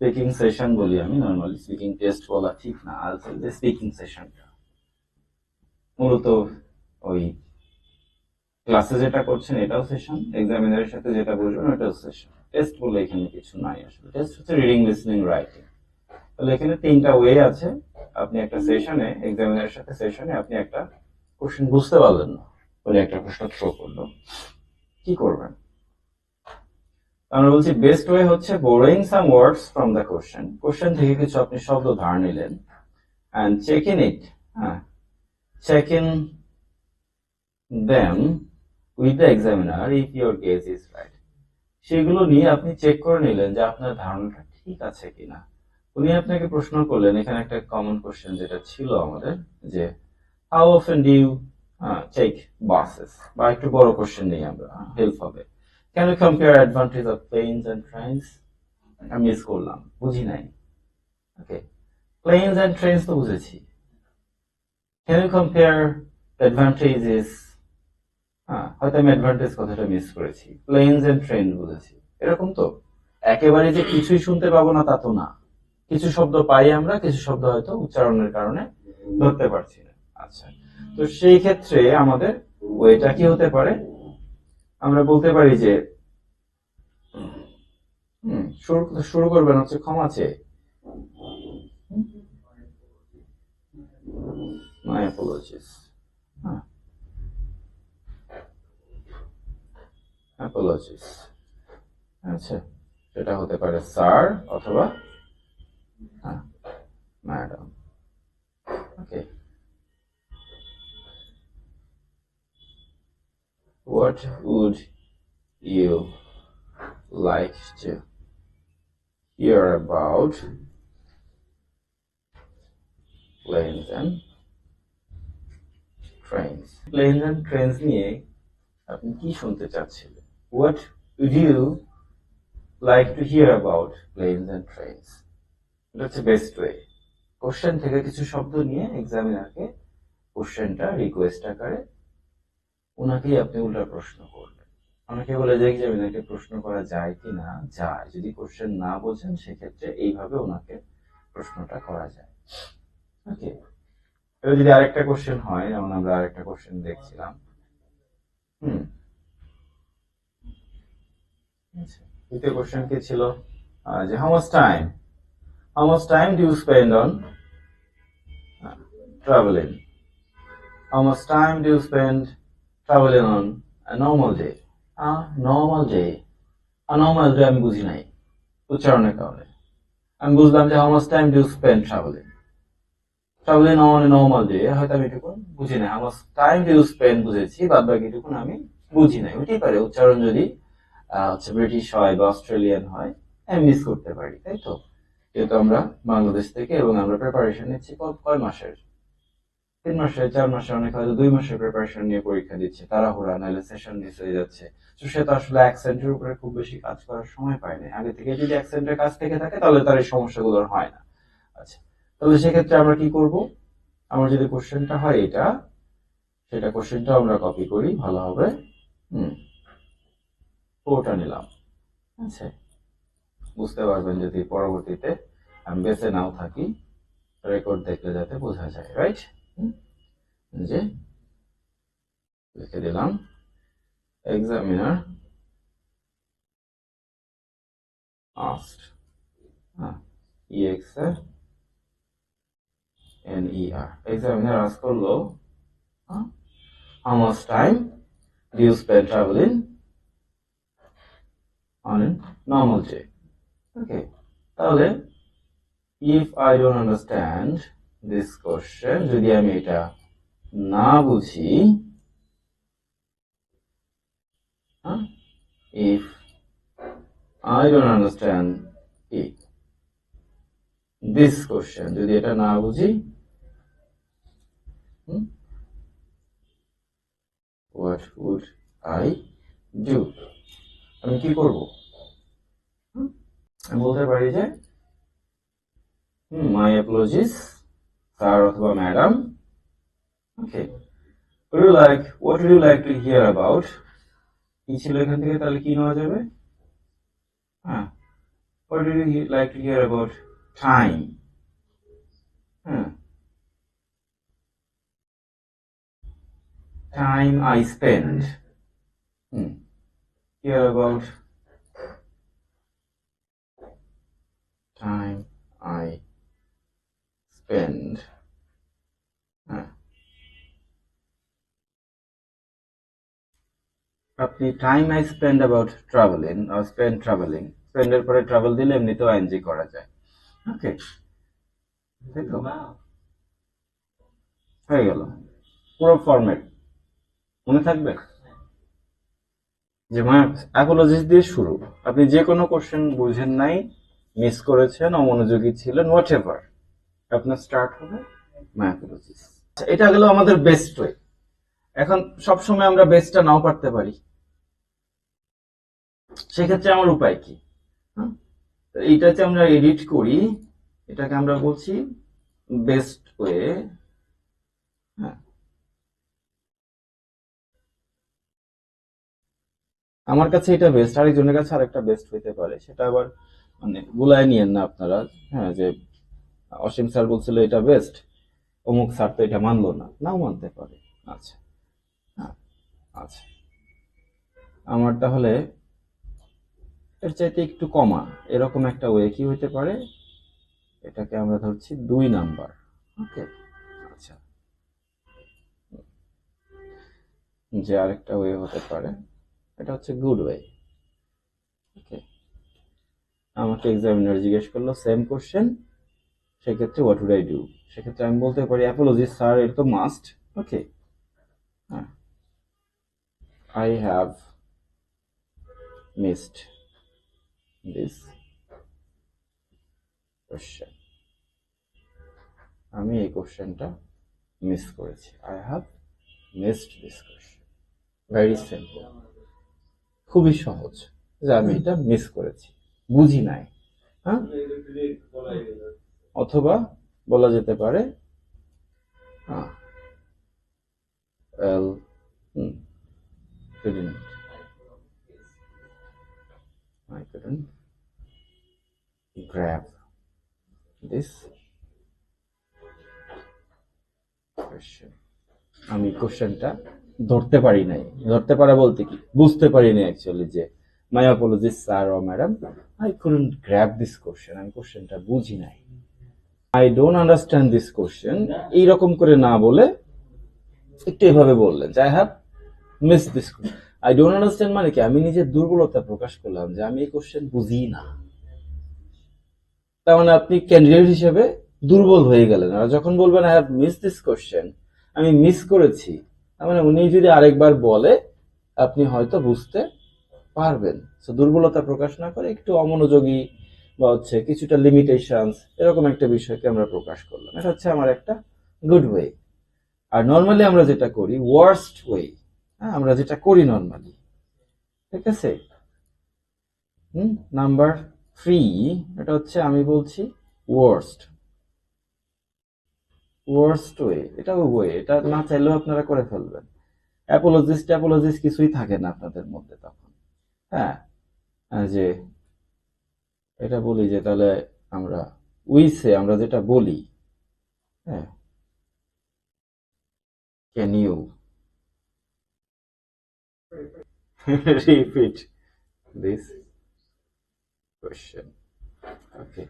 Speaking session বলি আমি normally speaking test বলা ঠিক না আসলে স্পিকিং সেশনটা মূলত ওই ক্লাসে যেটা করছেন এটাও সেশন এক্সামিনারের সাথে যেটা বলবেন ওটাও সেশন টেস্ট বলে এখানে কিছু নাই আসলে। টেস্ট হচ্ছে রিডিং লিসনিং রাইটিং তাহলে এখানে তিনটা ওয়ে আছে। আপনি একটা সেশনে এক্সামিনারের সাথে সেশনে আপনি একটা কোশ্চেন বুঝতে পারলেন না। বলে একটা প্রশ্ন থ্রো করল। কি করবেন? আমরা বলছি বেস্ট ওয়ে হচ্ছে borrowing some words from the question question থেকে কিছু আপনি শব্দ ধার নিলেন অ্যান্ড চেক ইন ইট হ্যাঁ। Check in them with the examiner if your guess is right সেগুলো নিয়ে আপনি চেক করে নিলেন যে আপনার ধারণাটা ঠিক আছে কিনা। উনি আপনাকে প্রশ্ন করলেন, এখানে একটা কমন কোশ্চেন যেটা ছিল আমাদের, যে how often do you check buses বা একটু বড় কোশ্চেন নেই আমরা হেল্প হবে। You compare advantage of planes and trains আমি মিস করলাম, বুঝি নাই। ওকে প্লেনস অ্যান্ড ট্রেনস তো বুঝেছি। ইউ কম্পেয়ার অ্যাডভান্টেজেস হ্যাঁ হয়তো আমি অ্যাডভান্টেজ কথাটা মিস করেছি। প্লেনস এন্ড ট্রেন বুঝেছি। এরকম তো। একেবারে যে কিছুই শুনতে পাবো না তা তো না। কিছু শব্দ পাই আমরা, কিছু শব্দ হয়তো উচ্চারণের কারণে ধরতে পারছি না। আচ্ছা তো সেই ক্ষেত্রে আমাদের ওইটা কি হতে পারে? আমরা বলতে পারি যে শুরু শুরু করবেন হচ্ছে ক্ষমা চেয়ে। হ্যাঁ। আচ্ছা সেটা হতে পারে স্যার অথবা হ্যাঁ madam. Okay What would you like to hear about planes and trains? Planes and trains নিয়ে আপনি কি শুনতে চাচ্ছিলেন what would you like to hear about planes and trains এটা হচ্ছে বেস্ট ওয়ে কোশ্চেন থেকে কিছু শব্দ নিয়ে এক্সামিনারকে কোশ্চেনটা রিকোয়েস্ট আকারে ওনাকেই আপনি উল্টা প্রশ্ন করবেন অনেকে বলে যে এক্সামিনারকে প্রশ্ন করা যায় কি না? যায়। যদি কোশ্চেন না বোঝেন সেক্ষেত্রে এইভাবে ওনাকে প্রশ্নটা করা যায়। ওকে এবার যদি আরেকটা কোশ্চেন হয় যেমন আমরা আরেকটা কোশ্চেন দেখছিলাম। হুম? আচ্ছা, দ্বিতীয় কোশ্চেন কি ছিল? যে how much time how much time do you spend on travelling how much time do you spend travelling on normal day normal day normal day আমি বুঝি নাই। উচ্চারণের কারণে। আমি বুঝলাম যে how much time do spend travelling travelling on normal day হয়তো আমি এটুকু বুঝি নাই। How much time do spend বুঝেছি, বাদ বাকি এটুকুন আমি বুঝি নাই। হতেই পারে, উচ্চারণ যদি হচ্ছে ব্রিটিশ হয় বা অস্ট্রেলিয়ান হয়, আমি মিস করতে পারি, তাই তো? যেহেতু আমরা বাংলাদেশ থেকে এবং আমরা প্রিপারেশন নিচ্ছি কয় মাসের? তিন মাসে, চার মাসে অনেক হয়তো দুই মাসের প্রিপারেশন নিয়ে পরীক্ষা দিচ্ছে, তাড়াহুড়া, নাহলে সেশন মিস হয়ে যাচ্ছে। তো সে তো আসলে অ্যাকসেন্টের উপরে খুব বেশি কাজ করার সময় পায় না আগে থেকে যদি অ্যাকসেন্টের কাজ থেকে থাকে, তাহলে তার এই সমস্যাগুলো আর হয় না। আচ্ছা তাহলে সেক্ষেত্রে আমরা কি করব? আমার যদি কোশ্চেনটা হয় এটা, সেটা কোশ্চেনটা আমরা কপি করি, ভালো হবে। হুম পুরোটা নিলাম। আচ্ছা বুঝতে পারবেন যদি পরবর্তীতে আমি বেঁচে নাও থাকি রেকর্ড দেখলে যাতে বোঝা যায় রাইট যে, লিখে দিলাম এক্সামিনার asked হ্যাঁ E X N E R examiner ask করল how much time do you spend travelling a normal day. Okay. তাহলে, if I don't understand this question যদি আমি এটা না বুঝি হ্যাঁ? if I don't understand it this question যদি এটা না বুঝি what would I do আমি কি করব? আমি বলতে পারি যে my apologies স্যার অথবা madam okay would you like what would you like to hear about কি ছিল এখান থেকে তাহলে কি নেওয়া যাবে হ্যাঁ What do you he- like to hear about time? Hmm. Time I spend. Hmm. Hear about time I হ্যাঁ আপনি time I spend about travelling R spend travelling স্পেন্ডের পরে ট্রাভেল দিলে এমনিতেও এনজি করা যায় ওকে তাই তো হয়ে গেল পুরো ফরম্যাট মনে থাকবে যে মানে অ্যাপোলজিস দিয়ে শুরু আপনি যে কোনো কোশ্চেন বুঝেন নাই মিস করেছেন অমনোযোগী ছিলেন হোয়াট এভার আপনার স্টার্ট হবে? মাই অ্যাপোলজিস এটা গেল আমাদের বেস্ট ওয়ে এখন সবসময় আমরা বেস্টটা নাও পারতে পারি। সেক্ষেত্রে আমার উপায় কি? এইটাতে আমরা এডিট করি। এটাকে আমরা বলছি বেস্ট ওয়ে হ্যাঁ। আমার কাছে এটা বেস্ট আরেকজনের কাছে আরেকটা বেস্ট হইতে পারে। সেটা আবার মানে গুলায় নিয়েন না আপনারা। হ্যাঁ যে অসীম স্যার বলছিল, এটা বেস্ট অমুক স্যার তো এটা মানলো না। নাও মানতে পারে। আচ্ছা। হ্যাঁ আচ্ছা। আমার তাহলে এর চাইতে একটু কমা। এরকম একটা ওয়ে কি হইতে পারে? এটাকে আমরা ধরছি দুই নাম্বার। ওকে? আচ্ছা। যে আরেকটা ওয়ে হতে পারে, এটা হচ্ছে গুড ওয়ে ওকে? আমাকে এক্সামিনার জিজ্ঞেস করল সেম কোশ্চেন সেক্ষেত্রে হোয়াট উড আই ডু সেক্ষেত্রে আমি বলতে পারি অ্যাপোলজি স্যার এটা তো মাস্ট ওকে হ্যাঁ I have missed this question আমি এই কোশ্চেনটা মিস করেছি। I have missed this question very simple খুবই সহজ যে আমি এটা মিস করেছি। বুঝি নাই। হ্যাঁ? অথবা বলা যেতে পারে এল couldn't আমি কোশ্চেনটা ধরতে পারি নাই। ধরতে পারা বলতে কি? বুঝতে পারি নাই অ্যাকচুয়ালি যে my apologies sir O madam I couldn't grab this question আমি কোশ্চেনটা বুঝি নাই। I don't understand this question এইরকম করে না বলে একটু এভাবে বললেন I have miss this I don't understand মানে কি? আমি নিজের দুর্বলতা প্রকাশ করলাম যে, আমি এই কোশ্চেন বুঝি না। তার মানে আপনি ক্যান্ডিডেট হিসেবে দুর্বল হয়ে গেলেন। আর যখন বলবেন I have miss this question আমি মিস করেছি। তার মানে উনি যদি আরেকবার বলে, আপনি হয়তো বুঝতে পারবেন। দুর্বলতা প্রকাশ না করে একটু অমনোযোগী বা হচ্ছে কিছুটা লিমিটেশনস এরকম একটা বিষয়কে আমরা প্রকাশ করলাম। এটা হচ্ছে আমার একটা গুড ওয়ে আর নর্মালি আমরা যেটা করি ওয়ার্স্ট ওয়ে হ্যাঁ আমরা যেটা করি নর্মালি ঠিক আছে? নাম্বার থ্রি এটা হচ্ছে আমি বলছি ওয়ার্স্ট ওয়ার্স্ট ওয়ে এটা ওয়ে এটা না চাইলেও আপনারা করে ফেলবেন। অ্যাপোলজিস্ট অ্যাপোলজিস্ট কিছুই থাকে না আপনাদের মধ্যে তখন হ্যাঁ? যে এটা বলি যে তাহলে আমরা উইসে আমরা যেটা বলি হ্যাঁ can you this question? Okay.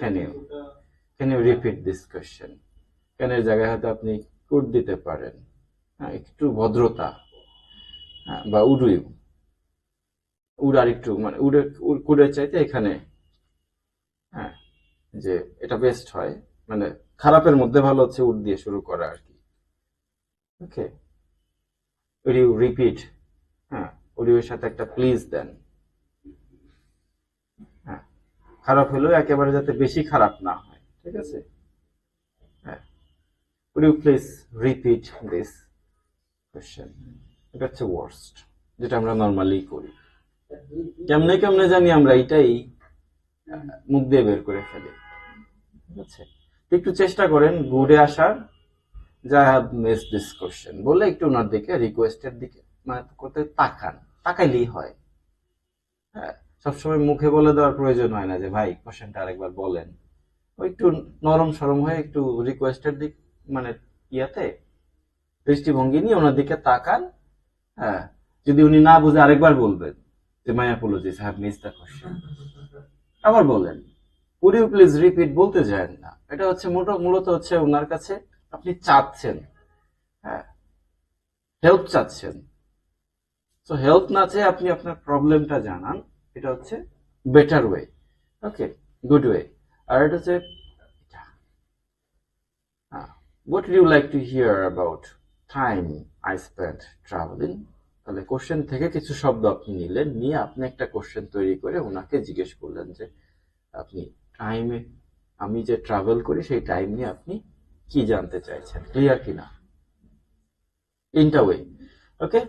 Can you? can you repeat this question? কেন এর জায়গায় হয়তো আপনি কুড দিতে পারেন। হ্যাঁ একটু ভদ্রতা হ্যাঁ বা উড ইউ উড আর একটু মানে উডের কুডের চাইতে এখানে হ্যাঁ যে এটা বেস্ট হয় মানে খারাপের মধ্যে ভালো হচ্ছে উড দিয়ে শুরু করা আর কি। ওকে উড ইউ রিপিট হ্যাঁ উড সাথে একটা প্লিজ দেন। হ্যাঁ খারাপ হলেও একেবারে যাতে বেশি খারাপ না হয়, ঠিক আছে? হ্যাঁ would you please repeat this question এটা হচ্ছে ওয়ার্স্ট যেটা আমরা নর্মালি করি। কেমনে কেমনে জানি আমরা এটাই, মুখ দিয়ে বের করে ফেলি। ঠিক একটু চেষ্টা করেন গুডে আসার, যা মিস দিস কোশ্চেন বলে একটু ওনার দিকে রিকোয়েস্টের দিকে মানে করতে তাকান। তাকাইলেই হয়। হ্যাঁ সবসময় মুখে বলে দেওয়ার প্রয়োজন হয় না যে, ভাই কোশ্চেনটা আরেকবার বলেন। ওই একটু নরম সরম হয়ে একটু রিকোয়েস্টের দিক মানে ইয়াতে, দৃষ্টিভঙ্গি নিয়ে ওনার দিকে তাকান। হ্যাঁ যদি উনি না বুঝে আরেকবার বলবেন। My apologies have miss the question আবার বলেন উড ইউ প্লিজ রিপিট বলতে যান না। এটা হচ্ছে মূলত মূলত হচ্ছে ওনার কাছে আপনি চাচ্ছেন। হ্যাঁ। হেল্প চাচ্ছেন। তো হেল্প না চেয়ে আপনি আপনার প্রবলেমটা জানান। এটা হচ্ছে better way okay good way আর এটা হচ্ছে what you like to hear about time I spend travelling তাহলে কোশ্চেন থেকে কিছু শব্দ আপনি নিলেন, নিয়ে আপনি একটা কোশ্চেন তৈরি করে ওনাকে জিজ্ঞেস করলেন যে, আপনি টাইমে আমি যে ট্রাভেল করি সেই টাইম নিয়ে আপনি কি জানতে চাইছেন? ক্লিয়ার কিনা? তিনটা ওয়ে ওকে